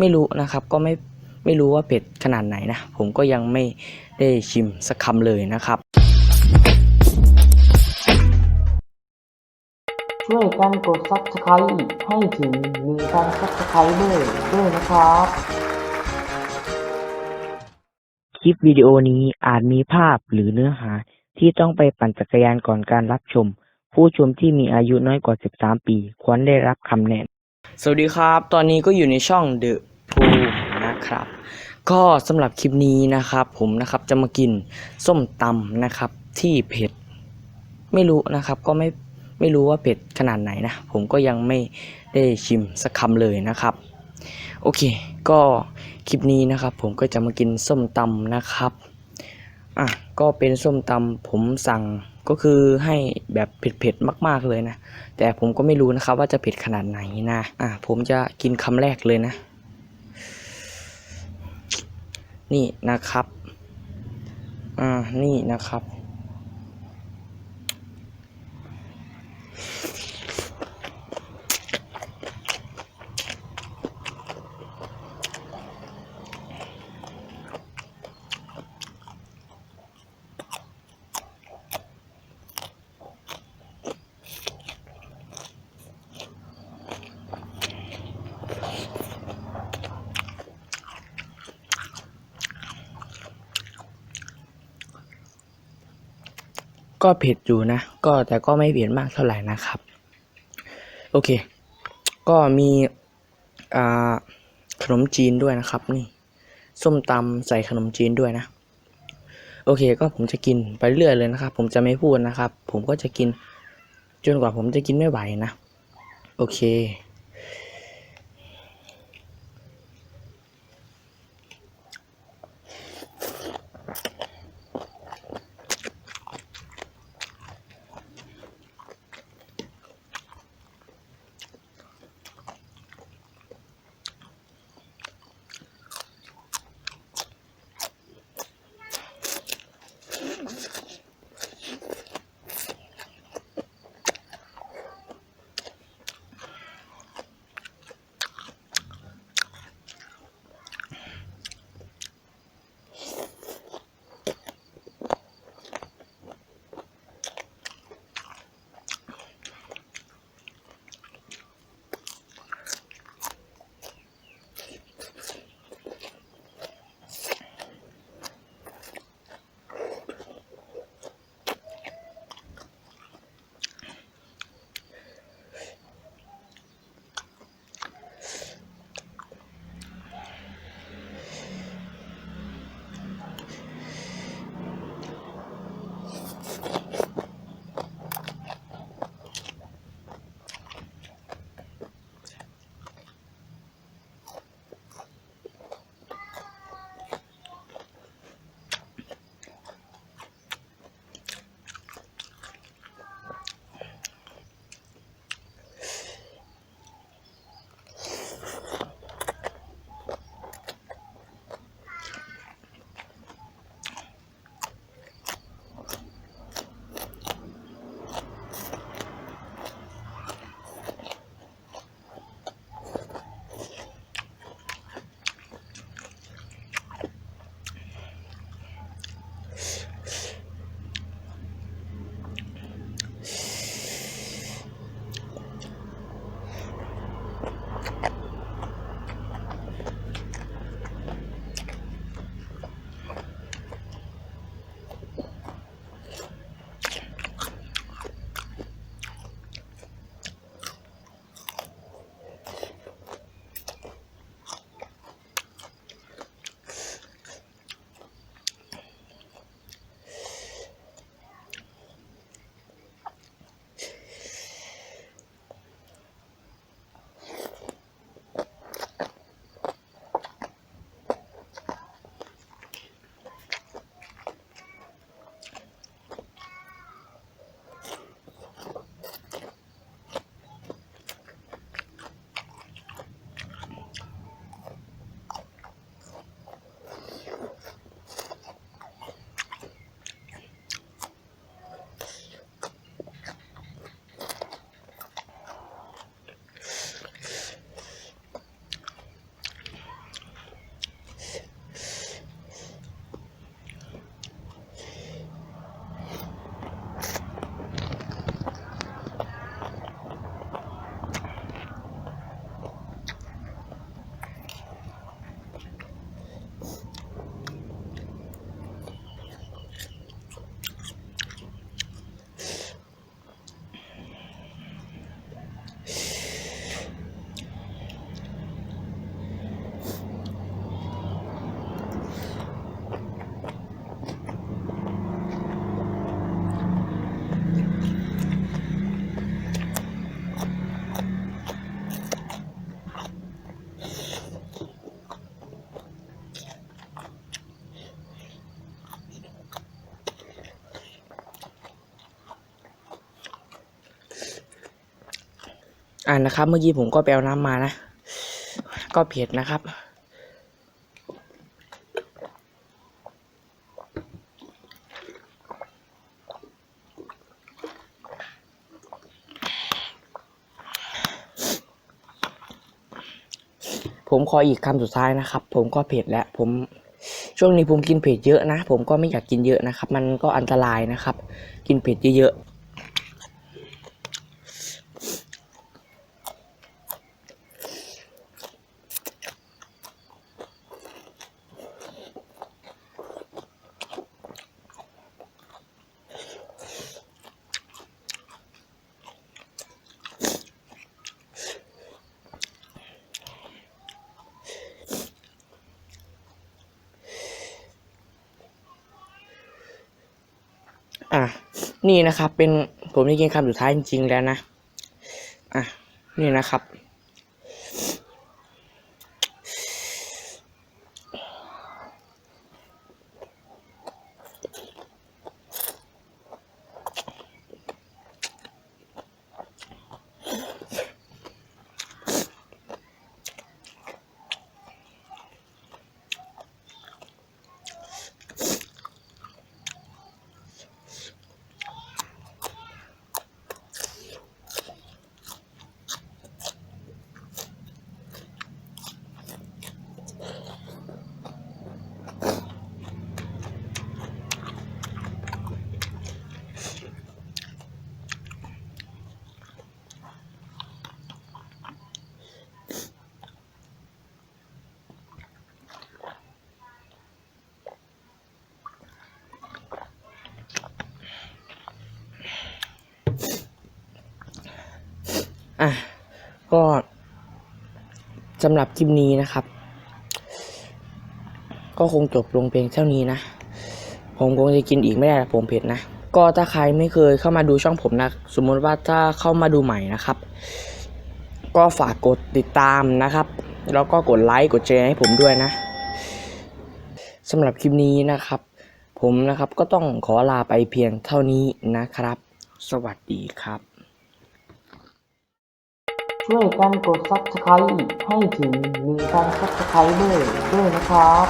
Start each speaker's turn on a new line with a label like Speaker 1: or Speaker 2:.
Speaker 1: ไม่รู้นะครับ ก็ไม่ไม่รู้ว่าเผ็ดขนาดไหนนะ ผมก็ยังไม่ได้ชิมสักคำเลยนะครับ
Speaker 2: ช่วยกันกด subscribe ให้ถึง1,000 subscriber ด้วยนะครับ
Speaker 3: คลิปวิดีโอนี้อาจมีภาพหรือเนื้อหาที่ต้องไปปั่นจักรยานก่อนการรับชม ผู้ชมที่มีอายุน้อยกว่า 13 ปี ควรได้รับคำแนะนำ
Speaker 1: สวัสดีครับ ตอนนี้ก็อยู่ในช่อง The Pool นะครับ ก็สำหรับคลิปนี้นะครับ ผมนะครับจะมากินส้มตำนะครับ ที่เผ็ด ไม่รู้นะครับก็ไม่ไม่รู้ว่าเผ็ดขนาดไหนนะ ผมก็ยังไม่ได้ชิมสักคำเลยนะครับ โอเค ก็คลิปนี้นะครับ ผมก็จะมากินส้มตำนะครับอะก็เป็นส้มตำผมสั่งก็คือให้แบบเผ็ดๆมาก ๆเลยนะ แต่ผมก็ไม่รู้นะครับว่าจะเผ็ดขนาดไหนนะอะผมจะกินคำแรกเลยนะ นี่นะครับ อ่า นี่นะครับ ก็เผ็ดอยู่นะ ก็แต่ก็ไม่เผ็ดมากเท่าไหร่นะครับ โอเค ก็มีอ่าขนมจีนด้วยนะครับ นี่ ส้มตำใส่ขนมจีนด้วยนะ โอเค ก็ผมจะกินไปเรื่อยเลยนะครับ ผมจะไม่พูดนะครับ ผมก็จะกินจนกว่าผมจะกินไม่ไหวนะ โอเค อ่านะครับ เมื่อกี้ผมก็ไปเอาน้ำมานะ ก็เผ็ดนะครับ ผมขออีกคำสุดท้ายนะครับ ผมก็เผ็ดแล้ว ผมช่วงนี้ผมกินเผ็ดเยอะนะ ผมก็ไม่อยากกินเยอะนะครับ มันก็อันตรายนะครับ กินเผ็ดเยอะๆ อะ นี่นะครับ เป็นผมได้กินคำสุดท้ายจริงๆแล้วนะ อะ นี่นะครับ อะ ก็สำหรับคลิปนี้นะครับ ก็คงจบลงเพียงเท่านี้นะ ผมคงจะกินอีกไม่ได้ละผมเผ็ดนะ ก็ถ้าใครไม่เคยเข้ามาดูช่องผมนะ สมมติว่าถ้าเข้ามาดูใหม่นะครับ ก็ฝากกดติดตามนะครับ แล้วก็กดไลค์กดแชร์ให้ผมด้วยนะสำหรับคลิปนี้นะครับ ผมนะครับก็ต้องขอลาไปเพียงเท่านี้นะครับ สวัสดีครับ
Speaker 2: ช่วยกันกด subscribe ให้ถึง1,000 subscriber ด้วยนะครับ